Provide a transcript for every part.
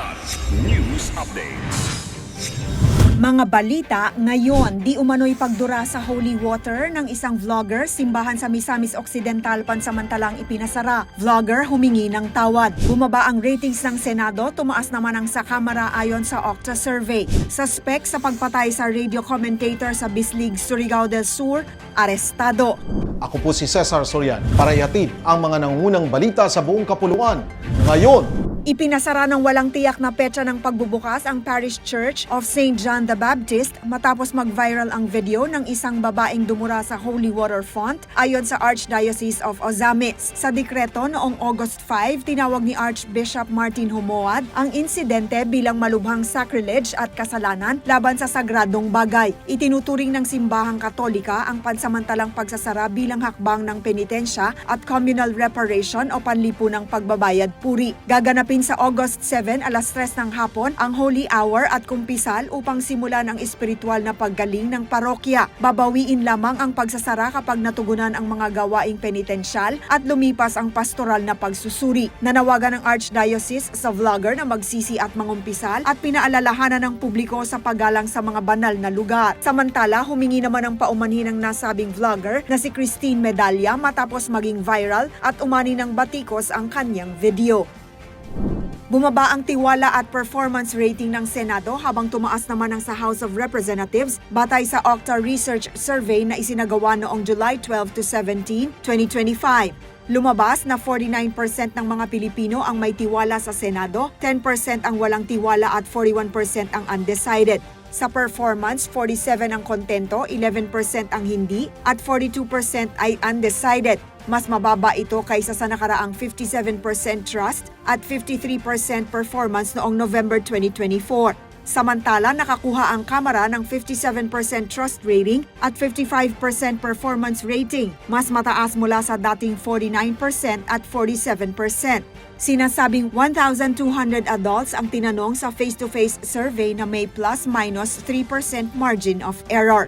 Kidlat News Updates. Mga balita ngayon, di umano'y pagdura sa holy water ng isang vlogger, simbahan sa Misamis Occidental pansamantalang ipinasara. Vlogger humingi ng tawad. Bumaba ang ratings ng Senado, tumaas naman ang sa Kamara ayon sa Octa survey. Suspect sa pagpatay sa radio commentator sa Bislig Surigao del Sur, arestado. Ako po si Cesar Sorian para ihatid ang mga nangunang balita sa buong kapuluan. Ngayon, Ipinasara ng walang tiyak na petsa ng pagbubukas ang Parish Church of St. John the Baptist matapos mag-viral ang video ng isang babaeng dumura sa holy water font ayon sa Archdiocese of Ozamis. Sa dekreto noong August 5, tinawag ni Archbishop Martin Homoad ang insidente bilang malubhang sacrilege at kasalanan laban sa sagradong bagay. Itinuturing ng simbahang katolika ang pansamantalang pagsasara bilang hakbang ng penitensya at communal reparation o panlipunang pagbabayad puri. Gaganapin sa August 7 alas 3 ng hapon ang Holy Hour at kumpisal upang simulan ang espiritual na paggaling ng parokya. Babawiin lamang ang pagsasara kapag natugunan ang mga gawaing penitensyal at lumipas ang pastoral na pagsusuri. Nanawagan ng Archdiocese sa vlogger na magsisi at mangumpisal at pinaalalahanan ng publiko sa paggalang sa mga banal na lugar. Samantala, humingi naman ng paumanhin ng nasabing vlogger na si Christine Medalla matapos maging viral at umani ng batikos ang kanyang video. Bumaba ang tiwala at performance rating ng Senado habang tumaas naman ang sa House of Representatives batay sa Octa Research Survey na isinagawa noong July 12 to 17, 2025. Lumabas na 49% ng mga Pilipino ang may tiwala sa Senado, 10% ang walang tiwala at 41% ang undecided. Sa performance, 47 ang kontento, 11% ang hindi, at 42% ay undecided. Mas mababa ito kaysa sa nakaraang 57% trust at 53% performance noong November 2024. Samantala, nakakuha ang Kamara ng 57% trust rating at 55% performance rating, mas mataas mula sa dating 49% at 47%. Sinasabing 1,200 adults ang tinanong sa face-to-face survey na may plus-minus 3% margin of error.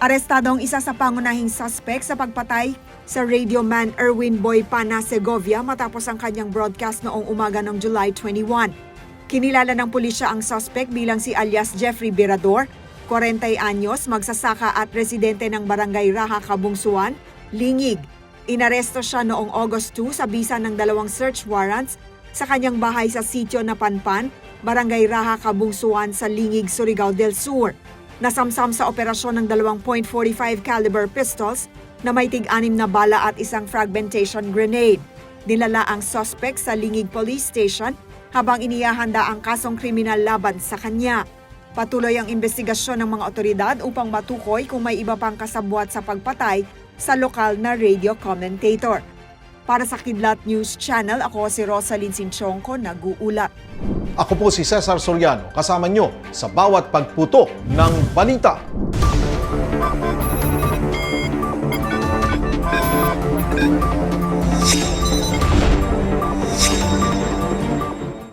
Arestado ang isa sa pangunahing suspect sa pagpatay sa radio man Erwin Boy Pana Segovia matapos ang kanyang broadcast noong umaga ng July 21. Kinilala ng pulisya ang suspect bilang si alias Jeffrey Birador, 40 anyos, magsasaka at residente ng Barangay Raha, Kabungsuan, Lingig. Inaresto siya noong August 2 sa bisa ng dalawang search warrants sa kanyang bahay sa sitio na Panpan, Barangay Raha, Kabungsuan sa Lingig, Surigao del Sur. Nasamsam sa operasyon ng dalawang .45 caliber pistols na may tig-anim na bala at isang fragmentation grenade. Dinala ang suspect sa Lingig Police Station habang inihahanda ang kasong kriminal laban sa kanya. Patuloy ang investigasyon ng mga otoridad upang matukoy kung may iba pang kasabwat sa pagpatay sa lokal na radio commentator. Para sa Kidlat News Channel, ako si Rosalyn Sinchonko, nag-uulat. Ako po si Cesar Soriano, kasama nyo sa bawat pagputo ng balita. Thank you.